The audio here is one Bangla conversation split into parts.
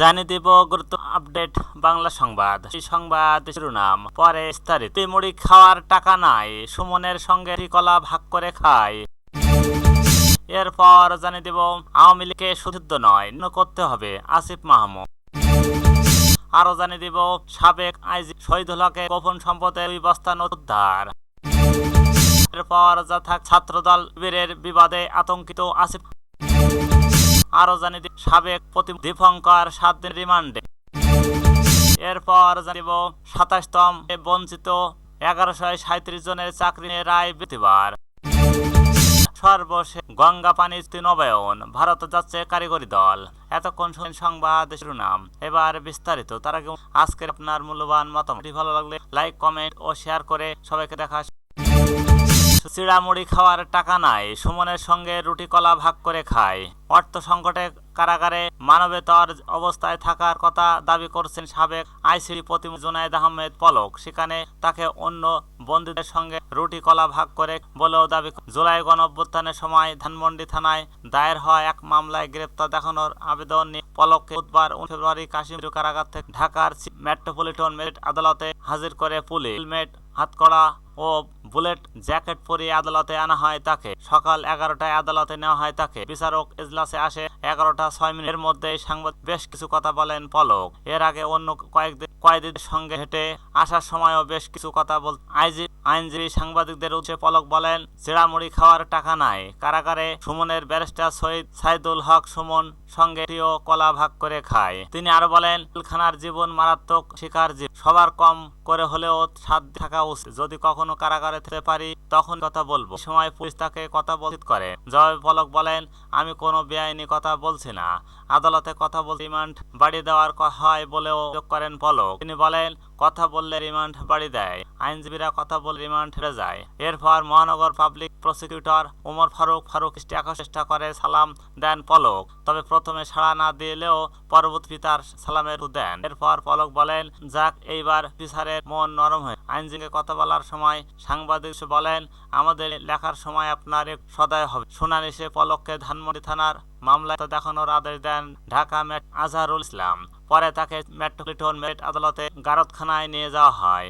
জানিয়ে দেব গুরুত্ব আপডেট বাংলা সংবাদ। এই সংবাদ শিরোনাম, পরে বিস্তারিত। মুড়ি খাওয়ার টাকা নাই, সুমনের সঙ্গে কলা ভাগ করে খায়। এরপর জানিয়ে দেব আওয়ামী লীগকে শুদ্ধ নয় করতে হবে আসিফ মাহমুদ। আরও জানিয়ে দিব সাবেক আইজি শহীদুল হকে গোপন সম্পদের দুই বস্তা উদ্ধার। এরপর যথা ছাত্রদল বীরের বিবাদে আতঙ্কিত আসিফ আরও দিব সাবেক প্রতি দীপঙ্কর সাত দিন রিমান্ডে। এরপর জানিব সাতাশতম বঞ্চিত এগারোশো সাঁত্রিশ জনের চাকরি রায় বৃত্তিবার সর্বশেষ গঙ্গা পানি নবায়ন, ভারত যাচ্ছে কারিগরি দল। এতক্ষণ সংবাদ শিরোনাম। এবার বিস্তারিত, তার আগে আজকের আপনার মূল্যবান মতামত। ভালো লাগলে লাইক, কমেন্ট ও শেয়ার করে সবাইকে দেখা চিড়ামুড়ি খাওয়ার টাকা নাই, সুমনের সঙ্গে রুটি কলা ভাগ করে খায়। অর্থ সংকটে কারাগারে মানবেতর অবস্থায় থাকার কথা দাবি করছেন সাবেক আইসিডি প্রতি জুনায়দ আহমেদ পলক। সেখানে তাকে অন্য বন্দীদের সঙ্গে রুটি কলা ভাগ করে বলেও দাবি জুলাই গণঅভ্যুত্থানের সময় ধানমন্ডি থানায় দায়ের হওয়া এক মামলায় গ্রেপ্তার দেখানোর আবেদন নিয়ে পলককে বুধবার ফেব্রুয়ারি কাশ্মীর কারাগার থেকে ঢাকার মেট্রোপলিটন মেরিট আদালতে হাজির করে পুলিশ। হেলমেট, হাতকড়া ও বুলেট জ্যাকেট পরিয়ে আদালতে আনা হয় তাকে। সকাল এগারোটায় আদালতে নেওয়া হয় তাকে। বিচারক এজলাসে আসে এগারোটা ছয় মিনিটের মধ্যে সাংবাদিক বেশ কিছু কথা বলেন পলক। এর আগে অন্য কয়েকদিন কয়েদিদের সঙ্গে হেঁটে আসার সময়ও বেশ কিছু কথা বল আইনজীবী সাংবাদিকদের উঠে পলক বলেন চিড়ামুড়ি খাওয়ার টাকা নাই। কারাগারে সুমনের ব্যারিস্টার শহীদ সাইদুল হক সুমন সঙ্গে প্রিয় কলা ভাগ করে খায়। তিনি আরও বলেন জেলখানার জীবন মারাত্মক শিকার জীব। সবার কম করে হলেও সাত থাকা উচিত। যদি কখনো কারাগারে থেকে পারি, তখন কথা বলব। সময় পুলিশ তাকে কথা বলিত করে। জয় পলক বলেন, আমি কোনো বেআইনি কথা বলছি না। আদালতে কথা বল রিমান্ড বাড়ি দেওয়ার হয় বলেও করেন পলক। তিনি বলেন কথা বললে রিমান্ড বাড়ি দেয়। আইনজীবীরা কথা বলে রিমান্ড হেরে যায়। এরপর মহানগর পাবলিক প্রসিকিউটর ওমর ফারুক ফারুক চেষ্টা করে সালাম দেন পলক। তবে প্রথমে সাড়া না দিলেও পরবর্তী তার সালামের দেন। এরপর পলক বলেন, যাক, এইবার বিচারের মন নরম হয়ে আইনজীবীকে কথা বলার সময় সাংবাদিক বলেন, আমাদের লেখার সময় আপনার এক সদয় হবে। শুনানি সে পলককে ধানমন্ডি থানার মামলায় দেখানোর আদেশ দেন ঢাকা মেট আজহারুল ইসলাম। পরে তাকে মেট্রোপলিটন মেট আদালতে গারদখানায় নিয়ে যাওয়া হয়।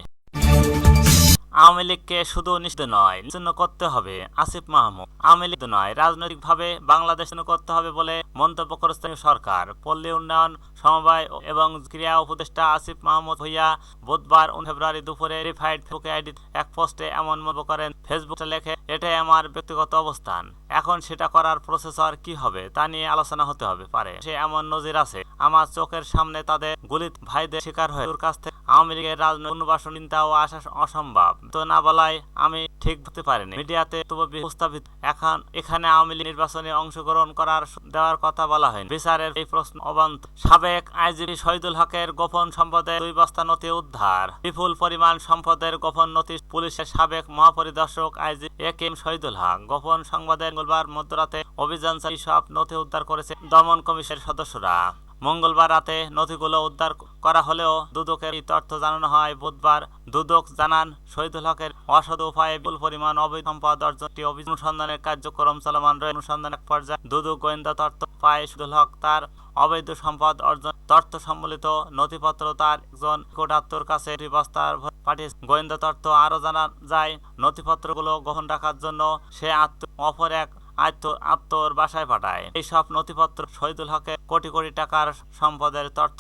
আওয়ামী লীগকে শুধু নিষিদ্ধ নয়, নিশ্চিন্ন করতে হবে, আসিফ মাহমুদ। আওয়ামী লীগ নয়, রাজনৈতিকভাবে বাংলাদেশ করতে হবে বলে মন্তব্য করেছেন সরকার। পল্লী উন্নয়ন, সমবায় এবং ক্রিয়া উপদেষ্টা আসিফ মাহমুদ হইয়া বুধবার ফেব্রুয়ারি দুপুরে ভেরিফাইড ফেসবুক আইডি এক পোস্টে এমন মন্তব্য করেন ফেসবুকে লেখে, এটাই আমার ব্যক্তিগত অবস্থান। এখন সেটা করার প্রসেসর কি হবে, তা নিয়ে আলোচনা হতে হবে, পারে। সে এমন নজির আছে, আমার চোখের সামনে তাদের গুলিত ভাইদের শিকার হয়ে কাছ থেকে লীগের রাজনৈতিক চিন্তা ও আসা অসম্ভব। তো না বলায় আমি ঠিক হতে পারিনি। মিডিয়াতে প্রস্তাবিত এখন এখানে আওয়ামী লীগ নির্বাচনে অংশগ্রহণ করার দেওয়ার কথা বলা হয়নি। বিচারের এই প্রশ্ন অবান্ত। সাবেক শহীদুল হকের গোপন দুই বস্তা নথি উদ্ধার। বিপুল পরিমাণ সম্পদের গোপন নথি পুলিশের সাবেক মহাপরিদর্শক আইজি এ কেম শহীদুল হক গোপন সংবাদের মঙ্গলবার মধ্যরাতে অভিযান চালিয়ে সব নথি উদ্ধার করেছে দমন কমিশনের সদস্যরা। মঙ্গলবার রাতে নথিগুলো উদ্ধার করা হলেও দুদকের এই তথ্য জানানো হয়। বুধবার দুদক জানান, শহীদুল হকের অসদ উপায়ে বিপুল পরিমাণ অবৈধ সম্পদ অর্জনটি অনুসন্ধানের কার্যক্রম চলমান রয়ে অনুসন্ধান এক পর্যায়ে দুদক গোয়েন্দা তথ্য পায়, শহীদুল হক তার অবৈধ সম্পদ অর্জন তথ্য সম্বলিত নথিপত্র তার একজন কোটাত্তর কাছে বস্তার পাঠিয়ে গোয়েন্দা তথ্য আরও জানা যায়, নথিপত্রগুলো গ্রহণ রাখার জন্য সে আত্ম, অপর এক আত্ম, আত্মর বাসায় পাঠায়। এইসব নথিপত্র শহীদুল হকের কোটি কোটি টাকার সম্পদের তথ্য।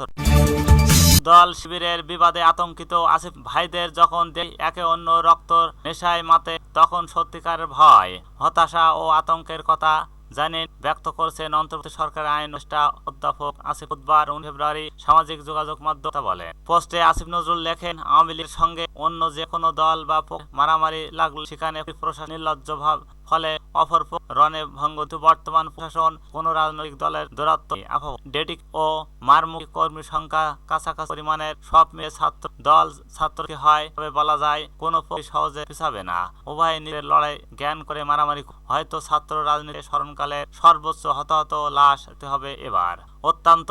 দল শিবিরের বিবাদে আতঙ্কিত আসিফ ভাইদের যখন একে অন্য রক্ত নেশায় মাতে, তখন সত্যিকার ভয়, হতাশা ও আতঙ্কের কথা জানেন ব্যক্ত করছেন অন্তর্বর্তী সরকার আইন অধ্যাপক আসিফ বুধবার উনিশ ফেব্রুয়ারি সামাজিক যোগাযোগ মাধ্যমে বলে পোস্টে আসিফ নজরুল লেখেন, আওয়ামী লীগের সঙ্গে অন্য যে কোনো দল বা মারামারি লাগল সেখানে প্রশাসন নির্লজ্জ ভাব, ফলে অপর রণে ভঙ্গ বর্তমান প্রশাসন, কোন রাজনৈতিক দলের দূরত্ব ডেটিক ও মারমুখী কর্মী সংখ্যা কাছাকাছি পরিমাণের সব মেয়ে ছাত্র, দল ছাত্রকে হয়, তবে বলা যায় কোনো সহজে পিছাবে না। উভয় নিজের লড়াই জ্ঞান করে মারামারি হয়তো ছাত্র রাজনীতি স্মরণকালে সর্বোচ্চ হতাহত লাশ হতে হবে এবার। অত্যন্ত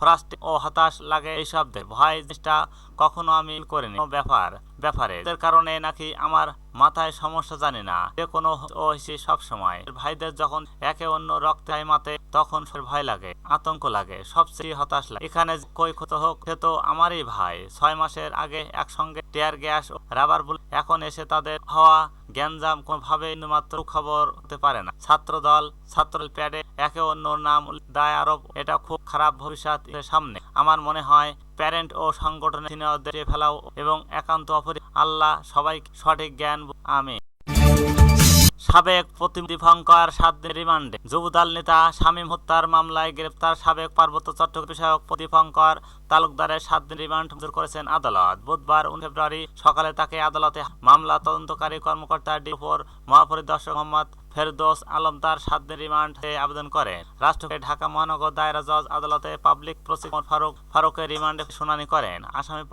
ফ্রাস্ট্রে ও হতাশ লাগে এই শব্দে। ভয় জিনিসটা কখনো আমি করিনি। ব্যাপার, ব্যাপারে। এর কারণে নাকি আমার মাথায় সমস্যা জানি না। যে কোনো হয়েছে সব সময়। ভাইদের যখন একে অন্য রক্তে মাতে তখন ভয় লাগে, আতঙ্ক লাগে, সবচেয়ে হতাশ লাগে। এখানে কই ক্ষত হোক, সে তো আমারই ভাই। ছয় মাসের আগে একসঙ্গে টিয়ার গ্যাস রাবার বুল এখন এসে তাদের হওয়া গ্যাঞ্জাম কোনোভাবে মাত্র খবর হতে পারে না। ছাত্র দল ছাত্র প্যাডে একে অন্য নাম দায় আরোপ। এটা খুব খারাপ ভবিষ্যৎ সামনে। আমার মনে হয় প্যারেন্ট ও সংগঠনের সিনিয়রদের ফেলাও এবং একান্ত অপরি আল্লাহ সবাই সঠিক জ্ঞান আমি সাবেক প্রতিনিধি ভঙ্কর সাত দিন রিমান্ডে যুবদল নেতা শামীম হত্যার মামলায় গ্রেপ্তার সাবেক পার্বত্য চট্টগ্রাম বিষয়ক প্রতিভঙ্কর তালুকদারের সাত দিন রিমান্ড মঞ্জুর করেছেন আদালত। বুধবার উনিশ ফেব্রুয়ারি সকালে তাকে আদালতে মামলা তদন্তকারী কর্মকর্তা ডিপোর মহাপরিদর্শক মোহাম্মদ ফেরদোস আলম তার সাত দিন রিমান্ডে আবেদন করেন। রাষ্ট্রপতি ঢাকা মহানগর দায়রা জজ আদালতে পাবলিক প্রসিকিউটর ফারুক ফারুকের রিমান্ডে শুনানি করেন। আসামি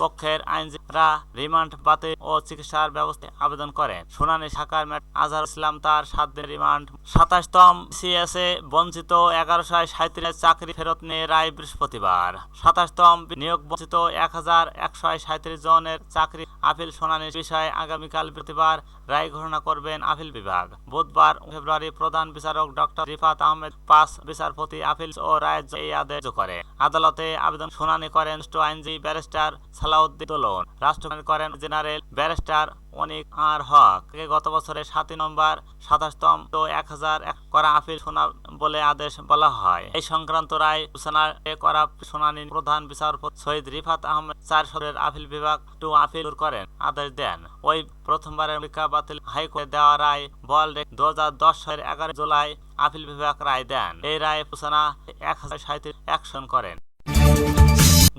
পক্ষের আইনজীবীরা রিমান্ড, বাতিল ও চিকিৎসার ব্যবস্থা আবেদন করেন। শুনানি ম্যাট আজহার ইসলাম তার সাত দিন রিমান্ড। সাতাশতম সিএসএ বঞ্চিত এগারোশো সাঁত্রিশ চাকরি ফেরত নিয়ে রায় বৃহস্পতিবার। সাতাশতম নিয়োগ বঞ্চিত এক হাজার একশো সাঁত্রিশ জনের চাকরি আপিল শুনানির বিষয়ে আগামীকাল বৃহস্পতিবার রায় ঘোষণা করবেন আপিল বিভাগ। বুধবার ফেব্রুয়ারি প্রধান বিচারক ডক্টর রিফাত আহমেদ পাস বিচারপতি আপিল ও রায় এই আদেশ করে। আদালতে আবেদন শুনানি করেন আইনজীবী ব্যারিস্টার সালাউদ্দিন দোলন। রাষ্ট্রপতি করেন জেনারেল ব্যারিস্টার অনিক আর হক। গত বছরের সাতই নম্বর সাতাশতম তো এক হাজার এক করা আপিল শোনা বলে আদেশ বলা হয়। এই সংক্রান্ত রায় ঘোষণা করা শুনানি প্রধান বিচারপতি সৈয়দ রিফাত আহমেদ চার সদরের আপিল বিভাগ টু আপিল করেন। আদেশ দেন। ওই প্রথমবারের পরীক্ষা বাতিল হাইকোর্টে দেওয়া রায় বল দু হাজার দশ সালের এগারো জুলাই আপিল বিভাগ রায় দেন। এই রায় ঘোষণা এক হাজার সাঁত্রিশ অ্যাকশন করেন।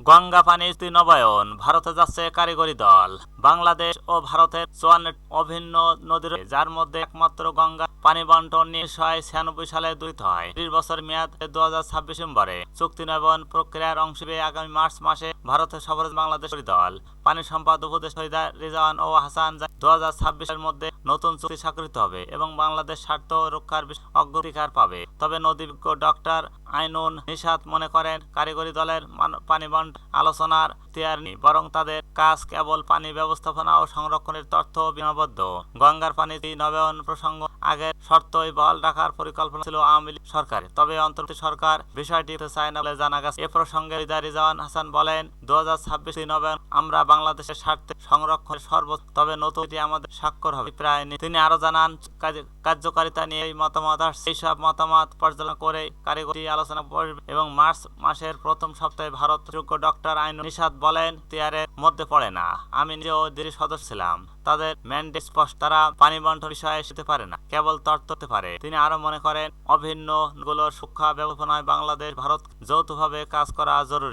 গঙ্গা দুই নবায়ন, ভারতে যাচ্ছে কারিগরি দল। বাংলাদেশ ও ভারতের চুয়ান্ন অভিন্ন নদী যার মধ্যে একমাত্র গঙ্গা পানি বন্টন নিয়ে ছিয়ানব্বই সালে দুই হয়। ত্রিশ বছর মেয়াদ দু হাজার ছাব্বিশ ডিসেম্বরে চুক্তি নবায়ন প্রক্রিয়ার অংশ আগামী মার্চ মাসে ভারতের সফর বাংলাদেশ দল। পানি সম্পদ হইদা রিজাওয়ান ও হাসান দু হাজার ছাব্বিশের মধ্যে নতুন চুক্তি স্বাক্ষরিত হবে এবং বাংলাদেশ স্বার্থ রক্ষার অগ্রাধিকার পাবে। তবে নদী ডক্টর আইনুন নিশাত মনে করেন, কারিগরি দলের পানি বন্ট আলোচনার তিয়ার নেই, বরং তাদের কাজ কেবল পানি ব্যবস্থাপনা ও সংরক্ষণের তথ্য বিমাবদ্ধ গঙ্গার পানি নবায়ন প্রসঙ্গ আগের শর্তই বহাল রাখার পরিকল্পনা ছিল আওয়ামী লীগ সরকারের। তবে অন্তর্বর্তী সরকার বিষয়টি চায় না বলে জানা গেছে। এ প্রসঙ্গে রিজাওয়ান হাসান বলেন দু হাজার ছাব্বিশ নবায়ন আমরা বাংলাদেশের স্বার্থে সংরক্ষণের সর্বোচ্চ, তবে নতুন আমাদের স্বাক্ষর হবে। প্রায় নি- তিনি আরও জানান কার্যকারিতা নিয়ে এই মতামত আসছে। এইসব মতামত পর্যালোচনা করে কারিগরি আলোচনা করবে এবং মার্চ মাসের প্রথম সপ্তাহে ভারত যোগ্য ডক্টর আইন নিষাদ বলেন তিয়ারের মধ্যে পড়ে না। আমি নিজেও দেরি সদস্য ছিলাম। তাদের ম্যান্ডেট স্পষ্ট, তারা পানি বন্টন বিষয়ে শিখতে পারে না, কেবল তর্ক করতে পারে। তিনি আরও মনে করেন অভিন্নগুলোর সুরক্ষা ব্যবস্থাপনায় বাংলাদেশ ভারত যৌথভাবে কাজ করা জরুরি।